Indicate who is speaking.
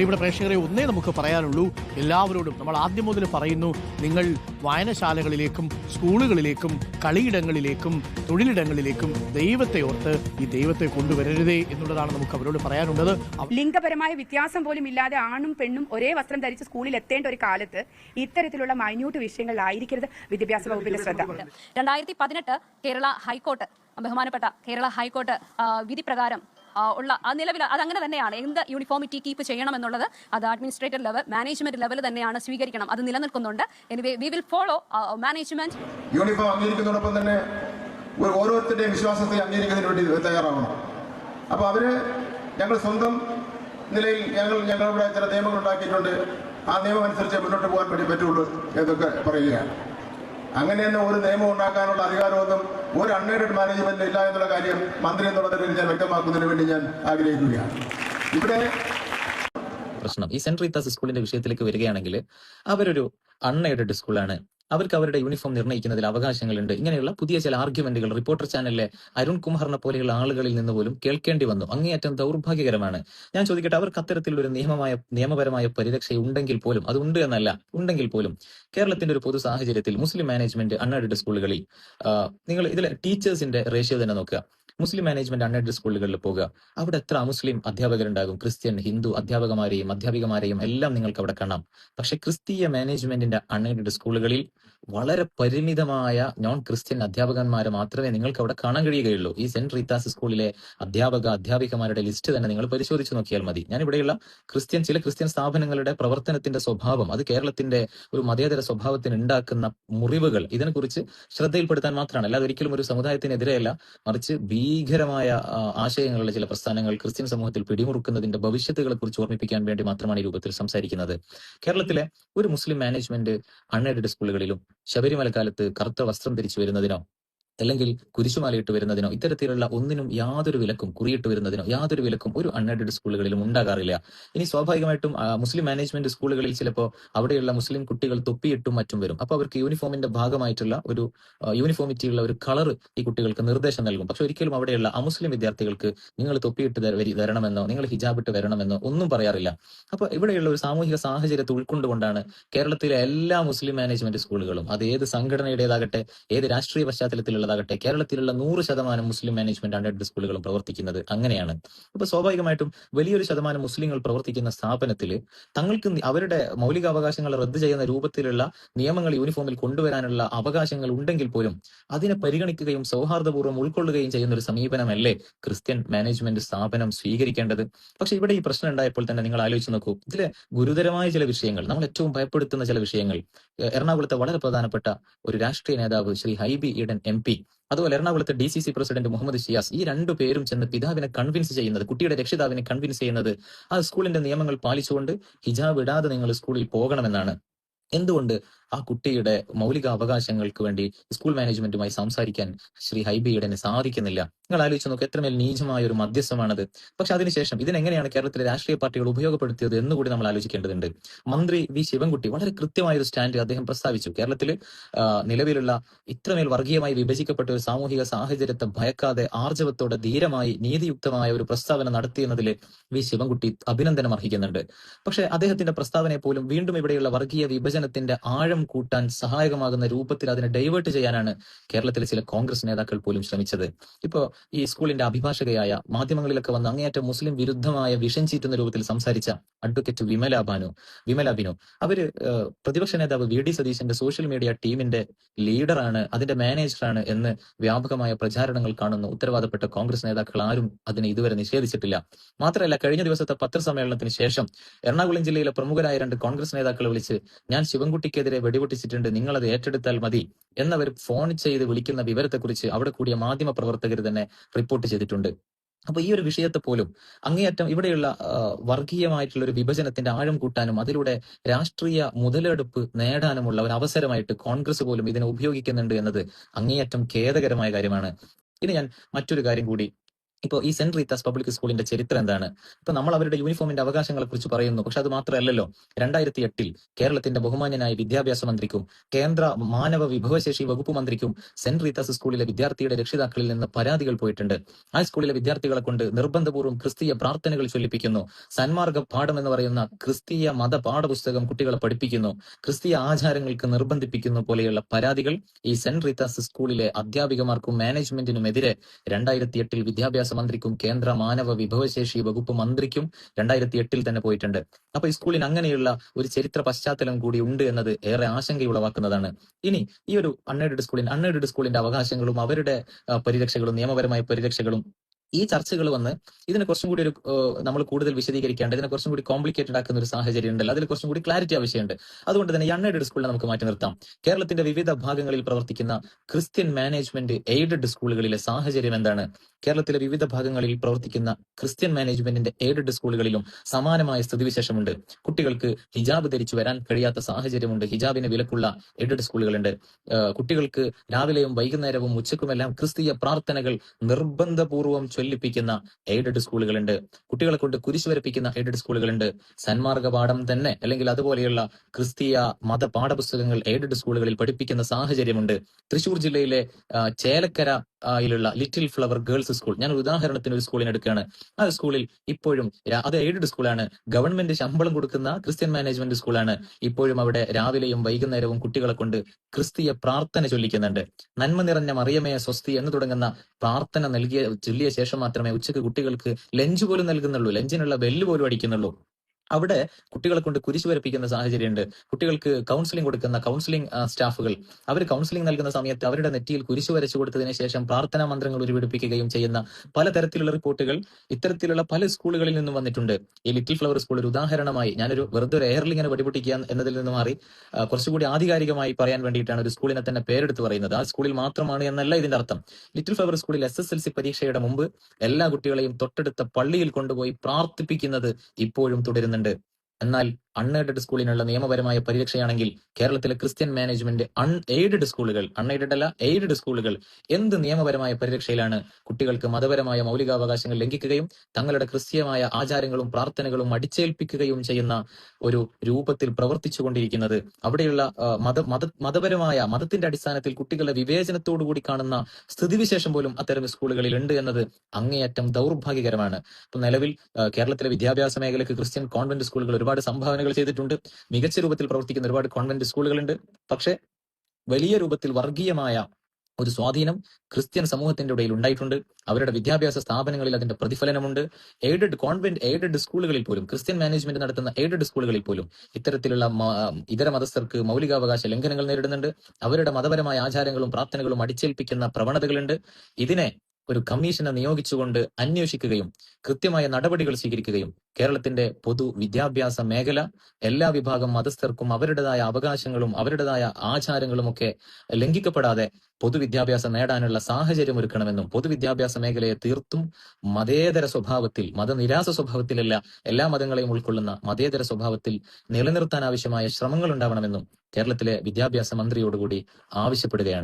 Speaker 1: പ്രിയപ്പെട്ട പ്രേക്ഷകരെ ഒന്നേ നമുക്ക് പറയാനുള്ളൂ. എല്ലാവരോടും നമ്മൾ ആദ്യം മുതൽ പറയുന്നു നിങ്ങൾ വായനശാലകളിലേക്കും സ്കൂളുകളിലേക്കും കളിയിടങ്ങളിലേക്കും തൊഴിലിടങ്ങളിലേക്കും ദൈവത്തെ ഓർത്ത് ഈ ദൈവത്തെ കൊണ്ടുവരരുതേ എന്നുള്ളതാണ് നമുക്ക് അവരോട് പറയാനുള്ളത്.
Speaker 2: ലിംഗപരമായ വ്യത്യാസം പോലും ഇല്ലാതെ ആണും പെണ്ണും ഒരേ വസ്ത്രം ധരിച്ച് സ്കൂളിൽ എത്തേണ്ട ഒരു കാലത്ത് ഇത്തരത്തിലുള്ള മൈന്യൂട്ട് വിഷയങ്ങളിലായിരിക്കരുത് വിദ്യാഭ്യാസ വകുപ്പിന്റെ ശ്രദ്ധ.
Speaker 3: രണ്ടായിരത്തി പതിനെട്ട് കേരള ഹൈക്കോർട്ട് ബഹുമാനപ്പെട്ട കേരള ഹൈക്കോർട്ട് വിധിപ്രകാരം വിധി പ്രകാരം ഉള്ള ആ നിലവിൽ അതങ്ങനെ തന്നെയാണ്. എന്ത് യൂണിഫോമിറ്റി കീപ്പ് ചെയ്യണം എന്നുള്ളത് അത് അഡ്മിനിസ്ട്രേറ്റർ ലെവൽ മാനേജ്മെന്റ് ലെവൽ തന്നെയാണ് സ്വീകരിക്കണം. അത് നിലനിൽക്കുന്നുണ്ട്. Anyway we will follow management
Speaker 4: uniform അംഗീകരിക്കുന്നതോടൊപ്പം തന്നെ ഓരോരുത്തരുടെയും വിശ്വാസത്തെ അംഗീകരിക്കുന്നതിന് വേണ്ടി തയ്യാറാവണം. അപ്പോൾ അവർ ഞങ്ങൾ സ്വന്തം നിലയിൽ ഞങ്ങൾ ഞങ്ങളുടെ ചില നിയമങ്ങൾ ഉണ്ടാക്കിയിട്ടുണ്ട്. ആ നിയമം അനുസരിച്ച് മുന്നോട്ട് പോകാൻ വേണ്ടി പറ്റുള്ളൂ എന്നൊക്കെ പറയുകയാണ്. അങ്ങനെ തന്നെ ഒരു നിയമം ഉണ്ടാക്കാനുള്ള അധികാരമൊന്നും ഒരു അൺഎയ്ഡഡ് മാനേജ്മെന്റ് ഇല്ല എന്നുള്ള കാര്യം മന്ത്രി എന്നുള്ള നിലയിൽ ഞാൻ വ്യക്തമാക്കുന്നതിന് വേണ്ടി ഞാൻ ആഗ്രഹിക്കുകയാണ്. ഇവിടെ
Speaker 5: പ്രശ്നം. ഈ സെന്റ് റീത്താസ് സ്കൂളിന്റെ വിഷയത്തിലേക്ക് വരികയാണെങ്കിൽ അവരൊരു അൺഎയ്ഡഡ് സ്കൂളാണ് അവർക്ക് അവരുടെ യൂണിഫോം നിർണയിക്കുന്നതിൽ അവകാശങ്ങളുണ്ട്. ഇങ്ങനെയുള്ള പുതിയ ചില ആർഗ്യുമെന്റുകൾ റിപ്പോർട്ടർ ചാനലിലെ അരുൺ കുമാറിനെ പോലെയുള്ള ആളുകളിൽ നിന്ന് പോലും കേൾക്കേണ്ടി വന്നു. അങ്ങേയറ്റം ദൗർഭാഗ്യകരമാണ്. ഞാൻ ചോദിക്കട്ടെ അവർക്ക് അത്തരത്തിലുള്ള ഒരു നിയമമായ നിയമപരമായ പരിരക്ഷ ഉണ്ടെങ്കിൽ പോലും അത് ഉണ്ട് എന്നല്ല ഉണ്ടെങ്കിൽ പോലും കേരളത്തിന്റെ ഒരു പൊതു സാഹചര്യത്തിൽ മുസ്ലിം മാനേജ്മെന്റ് അൺഎയ്ഡഡ് സ്കൂളുകളിൽ നിങ്ങൾ ഇതിലെ ടീച്ചേഴ്സിന്റെ റേഷ്യോ തന്നെ നോക്കുക. മുസ്ലിം മാനേജ്മെന്റ് അൺഎയ്ഡഡ് സ്കൂളുകളിൽ പോകുക അവിടെ എത്ര മുസ്ലിം അധ്യാപകരുണ്ടാകും? ക്രിസ്ത്യൻ ഹിന്ദു അധ്യാപകമാരെയും അധ്യാപികമാരെയും എല്ലാം നിങ്ങൾക്ക് അവിടെ കാണാം. പക്ഷെ ക്രിസ്തീയ മാനേജ്മെന്റിന്റെ അൺഎയ്ഡഡ് സ്കൂളുകളിൽ വളരെ പരിമിതമായ നോൺ ക്രിസ്ത്യൻ അധ്യാപകന്മാരെ മാത്രമേ നിങ്ങൾക്ക് അവിടെ കാണാൻ കഴിയുകയുള്ളൂ. ഈ സെന്റ് റീത്താസ് സ്കൂളിലെ അധ്യാപക അധ്യാപികമാരുടെ ലിസ്റ്റ് തന്നെ നിങ്ങൾ പരിശോധിച്ചു നോക്കിയാൽ മതി. ഞാൻ ഇവിടെയുള്ള ക്രിസ്ത്യൻ ചില ക്രിസ്ത്യൻ സ്ഥാപനങ്ങളുടെ പ്രവർത്തനത്തിന്റെ സ്വഭാവം അത് കേരളത്തിന്റെ ഒരു മതേതര സ്വഭാവത്തിന് ഉണ്ടാക്കുന്ന മുറിവുകൾ ഇതിനെക്കുറിച്ച് ശ്രദ്ധയിൽപ്പെടുത്താൻ മാത്രമാണ്. അല്ലാതെ ഒരിക്കലും ഒരു സമുദായത്തിനെതിരെയല്ല മറിച്ച് ഭീകരമായ ആശയങ്ങളുള്ള ചില പ്രസ്ഥാനങ്ങൾ ക്രിസ്ത്യൻ സമൂഹത്തിൽ പിടിമുറുക്കുന്നതിന്റെ ഭവിഷ്യത്തുകളെ കുറിച്ച് ഓർമ്മിപ്പിക്കാൻ വേണ്ടി മാത്രമാണ് ഈ രൂപത്തിൽ സംസാരിക്കുന്നത്. കേരളത്തിലെ ഒരു മുസ്ലിം മാനേജ്മെന്റ് അൺഎയ്ഡഡ് സ്കൂളുകളിലും ശബരിമല കാലത്ത് കറുത്ത വസ്ത്രം ധരിച്ചു വരുന്നതിനോ അല്ലെങ്കിൽ കുരിശുമാലയിട്ട് വരുന്നതിനോ ഇത്തരത്തിലുള്ള ഒന്നിനും യാതൊരു വിലക്കും കുറിയിട്ട് വരുന്നതിനോ യാതൊരു വിലക്കും ഒരു അൺഎയ്ഡഡ് സ്കൂളുകളിലും ഉണ്ടാകാറില്ല. ഇനി സ്വാഭാവികമായിട്ടും മുസ്ലിം മാനേജ്മെന്റ് സ്കൂളുകളിൽ ചിലപ്പോൾ അവിടെയുള്ള മുസ്ലിം കുട്ടികൾ തൊപ്പിയിട്ടും മറ്റും വരും. അപ്പൊ അവർക്ക് യൂണിഫോമിന്റെ ഭാഗമായിട്ടുള്ള ഒരു യൂണിഫോമിറ്റിയുള്ള ഒരു കളർ ഈ കുട്ടികൾക്ക് നിർദ്ദേശം നൽകും. പക്ഷെ ഒരിക്കലും അവിടെയുള്ള അമുസ്ലിം വിദ്യാർത്ഥികൾക്ക് നിങ്ങൾ തൊപ്പിയിട്ട് വരണമെന്നോ നിങ്ങൾ ഹിജാബ് ഇട്ട് വരണമെന്നോ ഒന്നും പറയാറില്ല. അപ്പൊ ഇവിടെയുള്ള ഒരു സാമൂഹിക സാഹചര്യത്തെ ഉൾക്കൊണ്ടുകൊണ്ടാണ് കേരളത്തിലെ എല്ലാ മുസ്ലിം മാനേജ്മെന്റ് സ്കൂളുകളും അത് ഏത് സംഘടനയുടേതാകട്ടെ ഏത് രാഷ്ട്രീയ പശ്ചാത്തലത്തിലുള്ളതാകട്ടെ കേരളത്തിലുള്ള നൂറ് ശതമാനം മുസ്ലിം മാനേജ്മെന്റ് അൺഎയ്ഡഡ് സ്കൂളുകളും പ്രവർത്തിക്കുന്നത്. അങ്ങനെയാണ്. അപ്പൊ സ്വാഭാവികമായിട്ടും വലിയൊരു ശതമാനം മുസ്ലിങ്ങൾ പ്രവർത്തിക്കുന്ന സ്ഥാപനത്തിൽ തങ്ങൾക്ക് അവരുടെ മൗലികാവകാശങ്ങൾ റദ്ദ് ചെയ്യുന്ന രൂപത്തിലുള്ള നിയമങ്ങൾ യൂണിഫോമിൽ കൊണ്ടുവരാനുള്ള അവകാശങ്ങൾ ഉണ്ടെങ്കിൽ പോലും അതിനെ പരിഗണിക്കുകയും സൗഹാർദ്ദപൂർവം ഉൾക്കൊള്ളുകയും ചെയ്യുന്ന ഒരു സമീപനമല്ലേ ക്രിസ്ത്യൻ മാനേജ്മെന്റ് സ്ഥാപനം സ്വീകരിക്കേണ്ടത്? പക്ഷെ ഇവിടെ ഈ പ്രശ്നം ഉണ്ടായപ്പോൾ തന്നെ നിങ്ങൾ ആലോചിച്ച് നോക്കൂ. ഇതിലെ ഗുരുതരമായ ചില വിഷയങ്ങൾ നമ്മൾ ഏറ്റവും ഭയപ്പെടുത്തുന്ന ചില വിഷയങ്ങൾ എറണാകുളത്തെ വളരെ പ്രധാനപ്പെട്ട ഒരു രാഷ്ട്രീയ നേതാവ് ശ്രീ ഹൈബി ഈഡൻ എം പി അതുപോലെ എറണാകുളത്തെ D C C president Muhammad Shiyas ഈ രണ്ടു പേരും ചെന്ന് പിതാവിനെ കൺവിൻസ് ചെയ്യുന്നത് കുട്ടിയുടെ രക്ഷിതാവിനെ കൺവിൻസ് ചെയ്യുന്നത് ആ സ്കൂളിന്റെ നിയമങ്ങൾ പാലിച്ചുകൊണ്ട് ഹിജാബ് ഇടാതെ നിങ്ങൾ സ്കൂളിൽ പോകണമെന്നാണ്. എന്തുകൊണ്ട്? ആ കുട്ടിയുടെ മൗലിക അവകാശങ്ങൾക്ക് വേണ്ടി സ്കൂൾ മാനേജ്മെന്റുമായി സംസാരിക്കാൻ ശ്രീ ഹൈബിയുടെ സാധിക്കുന്നില്ല. നിങ്ങൾ ആലോചിച്ച് നോക്കുക എത്രമേൽ നീചമായ ഒരു മധ്യസ്ഥമാണത്. പക്ഷെ അതിനുശേഷം ഇതിനെങ്ങനെയാണ് കേരളത്തിലെ രാഷ്ട്രീയ പാർട്ടികൾ ഉപയോഗപ്പെടുത്തിയത് എന്നുകൂടി നമ്മൾ ആലോചിക്കേണ്ടതുണ്ട്. മന്ത്രി വി ശിവൻകുട്ടി വളരെ കൃത്യമായ ഒരു സ്റ്റാൻഡ് അദ്ദേഹം പ്രസ്താവിച്ചു. കേരളത്തിൽ നിലവിലുള്ള ഇത്രമേൽ വർഗീയമായി വിഭജിക്കപ്പെട്ട ഒരു സാമൂഹിക സാഹചര്യത്തെ ഭയക്കാതെ ആർജവത്തോടെ ധീരമായി നീതിയുക്തമായ ഒരു പ്രസ്താവന നടത്തിയെന്നതിൽ വി ശിവൻകുട്ടി അഭിനന്ദനം അർഹിക്കുന്നുണ്ട്. പക്ഷെ അദ്ദേഹത്തിന്റെ പ്രസ്താവനയെ പോലും വീണ്ടും ഇവിടെയുള്ള വർഗീയ വിഭജനത്തിന്റെ ആഴം കൂട്ടാൻ സഹായകമാകുന്ന രൂപത്തിൽ അതിനെ ഡൈവേർട്ട് ചെയ്യാനാണ് കേരളത്തിലെ ചില കോൺഗ്രസ് നേതാക്കൾ പോലും ശ്രമിച്ചത്. ഇപ്പോ ഈ സ്കൂളിന്റെ അഭിഭാഷകയായ മാധ്യമങ്ങളിലൊക്കെ വന്ന് അങ്ങേയറ്റം മുസ്ലിം വിരുദ്ധമായ വിഷം ചീറ്റുന്ന രൂപത്തിൽ സംസാരിച്ച അഡ്വക്കേറ്റ് വിമല ബാനു വിമല ബിനു. അവർ പ്രതിപക്ഷ നേതാവ് വി ഡി സതീശന്റെ സോഷ്യൽ മീഡിയ ടീമിന്റെ ലീഡറാണ് അതിന്റെ മാനേജറാണ് എന്ന് വ്യാപകമായ പ്രചാരണങ്ങൾ കാണുന്ന ഉത്തരവാദപ്പെട്ട കോൺഗ്രസ് നേതാക്കൾ ആരും അതിനെ ഇതുവരെ നിഷേധിച്ചിട്ടില്ല. മാത്രമല്ല കഴിഞ്ഞ ദിവസത്തെ പത്രസമ്മേളനത്തിന് ശേഷം എറണാകുളം ജില്ലയിലെ പ്രമുഖരായ രണ്ട് കോൺഗ്രസ് നേതാക്കളെ വിളിച്ച് ഞാൻ ശിവൻകുട്ടിക്കെതിരെ വെടിപൊട്ടിച്ചിട്ടുണ്ട് നിങ്ങളത് ഏറ്റെടുത്താൽ മതി എന്നവർ ഫോൺ ചെയ്ത് വിളിക്കുന്ന വിവരത്തെക്കുറിച്ച് അവിടെ കൂടിയ മാധ്യമ പ്രവർത്തകർ തന്നെ റിപ്പോർട്ട് ചെയ്തിട്ടുണ്ട്. അപ്പൊ ഈ ഒരു വിഷയത്തെ പോലും അങ്ങേയറ്റം ഇവിടെയുള്ള വർഗീയമായിട്ടുള്ള ഒരു വിഭജനത്തിന്റെ ആഴം കൂട്ടാനും അതിലൂടെ രാഷ്ട്രീയ മുതലെടുപ്പ് നേടാനുമുള്ള ഒരു അവസരമായിട്ട് കോൺഗ്രസ് പോലും ഇതിനെ ഉപയോഗിക്കുന്നുണ്ട് എന്നത് അങ്ങേയറ്റം ഖേദകരമായ കാര്യമാണ്. ഇനി ഞാൻ മറ്റൊരു കാര്യം കൂടി ഇപ്പോൾ ഈ സെന്റ് റീത്താസ് പബ്ലിക് സ്കൂളിന്റെ ചരിത്രം എന്താണ്? ഇപ്പൊ നമ്മൾ അവരുടെ യൂണിഫോമിന്റെ അവകാശങ്ങളെ കുറിച്ച് പറയുന്നു. പക്ഷെ അത് മാത്രമല്ലല്ലോ രണ്ടായിരത്തി എട്ടിൽ കേരളത്തിന്റെ ബഹുമാന്യനായ വിദ്യാഭ്യാസ മന്ത്രിക്കും കേന്ദ്ര മാനവ വിഭവശേഷി വകുപ്പ് മന്ത്രിക്കും സെന്റ് റീത്താസ് സ്കൂളിലെ വിദ്യാർത്ഥിയുടെ രക്ഷിതാക്കളിൽ നിന്ന് പരാതികൾ പോയിട്ടുണ്ട്. ആ സ്കൂളിലെ വിദ്യാർത്ഥികളെ കൊണ്ട് നിർബന്ധപൂർവം ക്രിസ്തീയ പ്രാർത്ഥനകൾ ചൊല്ലിപ്പിക്കുന്നു. സന്മാർഗ പാഠം എന്ന് പറയുന്ന ക്രിസ്തീയ മത പാഠപുസ്തകം കുട്ടികളെ പഠിപ്പിക്കുന്നു. ക്രിസ്തീയ ആചാരങ്ങൾക്ക് നിർബന്ധിപ്പിക്കുന്നു പോലെയുള്ള പരാതികൾ ഈ സെന്റ് റീത്താസ് സ്കൂളിലെ അധ്യാപികമാർക്കും മാനേജ്മെന്റിനുമെതിരെ രണ്ടായിരത്തി എട്ടിൽ വിദ്യാഭ്യാസ മന്ത്രിക്കും കേന്ദ്ര മാനവ വിഭവശേഷി വകുപ്പ് മന്ത്രിക്കും രണ്ടായിരത്തി എട്ടിൽ തന്നെ പോയിട്ടുണ്ട്. അപ്പൊ ഈ സ്കൂളിന് അങ്ങനെയുള്ള ഒരു ചരിത്ര പശ്ചാത്തലം കൂടി ഉണ്ട് എന്നത് ഏറെ ആശങ്കയുളവാക്കുന്നതാണ്. ഇനി ഈ ഒരു അൺഎയ്ഡഡ് സ്കൂളിന് അൺഎയ്ഡഡ് സ്കൂളിന്റെ അവകാശങ്ങളും അവരുടെ പരിരക്ഷകളും നിയമപരമായ പരിരക്ഷകളും ഈ ചർച്ചകൾ വന്ന് ഇതിനെ കുറച്ചും കൂടി ഒരു നമ്മൾ കൂടുതൽ വിശദീകരിക്കേണ്ട ഇതിനെ കുറച്ചും കൂടി കോംപ്ലിക്കേറ്റഡ് ആക്കുന്ന ഒരു സാഹചര്യം ഉണ്ടല്ലോ. അതിൽ കുറച്ചും കൂടി ക്ലാരിറ്റി ആവശ്യമുണ്ട്. അതുകൊണ്ട് തന്നെ അൺഎയ്ഡഡ് സ്കൂളിനെ നമുക്ക് മാറ്റി നിർത്താം. കേരളത്തിന്റെ വിവിധ ഭാഗങ്ങളിൽ പ്രവർത്തിക്കുന്ന ക്രിസ്ത്യൻ മാനേജ്മെന്റ് എയ്ഡഡ് സ്കൂളുകളിലെ സാഹചര്യം എന്താണ്? കേരളത്തിലെ വിവിധ ഭാഗങ്ങളിൽ പ്രവർത്തിക്കുന്ന ക്രിസ്ത്യൻ മാനേജ്മെന്റിന്റെ എയ്ഡഡ് സ്കൂളുകളിലും സമാനമായ സ്ഥിതിവിശേഷമുണ്ട്. കുട്ടികൾക്ക് ഹിജാബ് ധരിച്ചു വരാൻ കഴിയാത്ത സാഹചര്യമുണ്ട്. ഹിജാബിന് വിലക്കുള്ള എയ്ഡഡ് സ്കൂളുകളുണ്ട് കുട്ടികൾക്ക് രാവിലെയും വൈകുന്നേരവും ഉച്ചക്കുമെല്ലാം ക്രിസ്തീയ പ്രാർത്ഥനകൾ നിർബന്ധപൂർവം ചൊല്ലിപ്പിക്കുന്ന എയ്ഡഡ് സ്കൂളുകളുണ്ട് കുട്ടികളെ കൊണ്ട് കുരിശ് വരപ്പിക്കുന്ന എയ്ഡഡ് സ്കൂളുകളുണ്ട് സന്മാർഗ പാഠം തന്നെ അല്ലെങ്കിൽ അതുപോലെയുള്ള ക്രിസ്തീയ മത പാഠപുസ്തകങ്ങൾ എയ്ഡഡ് സ്കൂളുകളിൽ പഠിപ്പിക്കുന്ന സാഹചര്യമുണ്ട്. തൃശൂർ ജില്ലയിലെ ചേലക്കര ആ, യിലുള്ള ലിറ്റിൽ ഫ്ലവർ ഗേൾസ് സ്കൂൾ ഞാൻ ഒരു ഉദാഹരണത്തിന് ഒരു സ്കൂളിന് എടുക്കുകയാണ്. ആ സ്കൂളിൽ ഇപ്പോഴും അത് എയ്ഡഡ് സ്കൂളാണ് ഗവൺമെന്റ് ശമ്പളം കൊടുക്കുന്ന ക്രിസ്ത്യൻ മാനേജ്മെന്റ് സ്കൂളാണ് ഇപ്പോഴും അവിടെ രാവിലെയും വൈകുന്നേരവും കുട്ടികളെ കൊണ്ട് ക്രിസ്തീയ പ്രാർത്ഥന ചൊല്ലിക്കുന്നുണ്ട്. നന്മ നിറഞ്ഞ മറിയമേ സ്വസ്തി എന്ന് തുടങ്ങുന്ന പ്രാർത്ഥന നൽകിയ ചൊല്ലിയ ശേഷം മാത്രമേ ഉച്ചയ്ക്ക് കുട്ടികൾക്ക് ലഞ്ച് പോലും നൽകുന്നുള്ളൂ. ലഞ്ചിനുള്ള ബെല്ല് പോലും അടിക്കുന്നുള്ളൂ. അവിടെ കുട്ടികളെ കൊണ്ട് കുരിശ് വരപ്പിക്കുന്ന സാഹചര്യമുണ്ട്. കുട്ടികൾക്ക് കൗൺസിലിംഗ് കൊടുക്കുന്ന കൗൺസിലിംഗ് സ്റ്റാഫുകൾ. അവർ കൗൺസിലിംഗ് നൽകുന്ന സമയത്ത് അവരുടെ നെറ്റിയിൽ കുരിശ് വരച്ചു കൊടുത്തതിന് ശേഷം പ്രാർത്ഥനാ മന്ത്രങ്ങൾ ഉരുവിടിപ്പിക്കുകയും ചെയ്യുന്ന പലതരത്തിലുള്ള റിപ്പോർട്ടുകൾ ഇത്തരത്തിലുള്ള പല സ്കൂളുകളിൽ നിന്നും വന്നിട്ടുണ്ട്. ഈ ലിറ്റിൽ ഫ്ലവർ സ്കൂൾ ഒരു ഉദാഹരണമായി ഞാനൊരു വെറുതെ ഒരു എയർലിങ്ങനെ വെടിപൊട്ടിക്കുക എന്നതിൽ നിന്ന് മാറി കുറച്ചുകൂടി ആധികാരികമായി പറയാൻ വേണ്ടിയിട്ടാണ് ഒരു സ്കൂളിനെ തന്നെ പേരെടുത്ത് പറയുന്നത്. ആ സ്കൂളിൽ മാത്രമാണ് എന്നല്ല ഇതിന്റെ അർത്ഥം. ലിറ്റിൽ ഫ്ലവർ സ്കൂളിൽ എസ് എസ് എൽ സി പരീക്ഷയുടെ മുമ്പ് എല്ലാ കുട്ടികളെയും തൊട്ടടുത്ത പള്ളിയിൽ കൊണ്ടുപോയി പ്രാർത്ഥിപ്പിക്കുന്നത് ഇപ്പോഴും തുടരുന്നുണ്ട്. എന്നാൽ അൺഎയ്ഡഡ് സ്കൂളിനുള്ള നിയമപരമായ പരിരക്ഷയാണെങ്കിൽ കേരളത്തിലെ ക്രിസ്ത്യൻ മാനേജ്മെന്റ് അൺ എയ്ഡഡ് സ്കൂളുകൾ അൺഎയ്ഡഡ് അല്ല എയ്ഡഡ് സ്കൂളുകൾ എന്ത് നിയമപരമായ പരിരക്ഷയിലാണ് കുട്ടികൾക്ക് മതപരമായ മൗലികാവകാശങ്ങൾ ലംഘിക്കുകയും തങ്ങളുടെ ക്രിസ്ത്യമായ ആചാരങ്ങളും പ്രാർത്ഥനകളും അടിച്ചേൽപ്പിക്കുകയും ചെയ്യുന്ന ഒരു രൂപത്തിൽ പ്രവർത്തിച്ചുകൊണ്ടിരിക്കുന്നത്. അവിടെയുള്ള മത മത മതപരമായ മതത്തിന്റെ അടിസ്ഥാനത്തിൽ കുട്ടികളുടെ വിവേചനത്തോടു കൂടി കാണുന്ന സ്ഥിതിവിശേഷം പോലും അത്തരം സ്കൂളുകളിൽ ഉണ്ട് എന്നത് അങ്ങേയറ്റം ദൗർഭാഗ്യകരമാണ്. നിലവിൽ കേരളത്തിലെ വിദ്യാഭ്യാസ മേഖലയ്ക്ക് ക്രിസ്ത്യൻ കോൺവെന്റ് സ്കൂളുകൾ ഒരുപാട് സംഭാവനകൾ ചെയ്തിട്ടുണ്ട്. മികച്ച രൂപത്തിൽ പ്രവർത്തിക്കുന്ന ഒരുപാട് കോൺവെന്റ് സ്കൂളുകളുണ്ട് പക്ഷേ വലിയ രൂപത്തിൽ വർഗീയമായ ഒരു സ്വാധീനം ക്രിസ്ത്യൻ സമൂഹത്തിന്റെ ഇടയിൽ ഉണ്ടായിട്ടുണ്ട്. അവരുടെ വിദ്യാഭ്യാസ സ്ഥാപനങ്ങളിൽ അതിന്റെ പ്രതിഫലനമുണ്ട്. എയ്ഡഡ് കോൺവെന്റ് എയ്ഡഡ് സ്കൂളുകളിൽ പോലും ക്രിസ്ത്യൻ മാനേജ്മെന്റ് നടത്തുന്ന എയ്ഡഡ് സ്കൂളുകളിൽ പോലും ഇത്തരത്തിലുള്ള ഇതര മതസ്ഥർക്ക് മൗലികാവകാശ ലംഘനങ്ങൾ നേരിടുന്നുണ്ട്. അവരുടെ മതപരമായ ആചാരങ്ങളും പ്രാർത്ഥനകളും അടിച്ചേൽപ്പിക്കുന്ന പ്രവണതകളുണ്ട്. ഇതിനെ ഒരു കമ്മീഷനെ നിയോഗിച്ചുകൊണ്ട് അന്വേഷിക്കുകയും കൃത്യമായ നടപടികൾ സ്വീകരിക്കുകയും കേരളത്തിന്റെ പൊതു വിദ്യാഭ്യാസ മേഖല എല്ലാ വിഭാഗം മതസ്ഥർക്കും അവരുടേതായ അവകാശങ്ങളും അവരുടേതായ ആചാരങ്ങളും ഒക്കെ ലംഘിക്കപ്പെടാതെ പൊതുവിദ്യാഭ്യാസം നേടാനുള്ള സാഹചര്യം ഒരുക്കണമെന്നും പൊതുവിദ്യാഭ്യാസ മേഖലയെ തീർത്തും മതേതര സ്വഭാവത്തിൽ മതനിരാസ സ്വഭാവത്തിലല്ല എല്ലാ മതങ്ങളെയും ഉൾക്കൊള്ളുന്ന മതേതര സ്വഭാവത്തിൽ നിലനിർത്താൻ ആവശ്യമായ ശ്രമങ്ങൾ ഉണ്ടാവണമെന്നും കേരളത്തിലെ വിദ്യാഭ്യാസ മന്ത്രിയോടുകൂടി ആവശ്യപ്പെടുകയാണ്.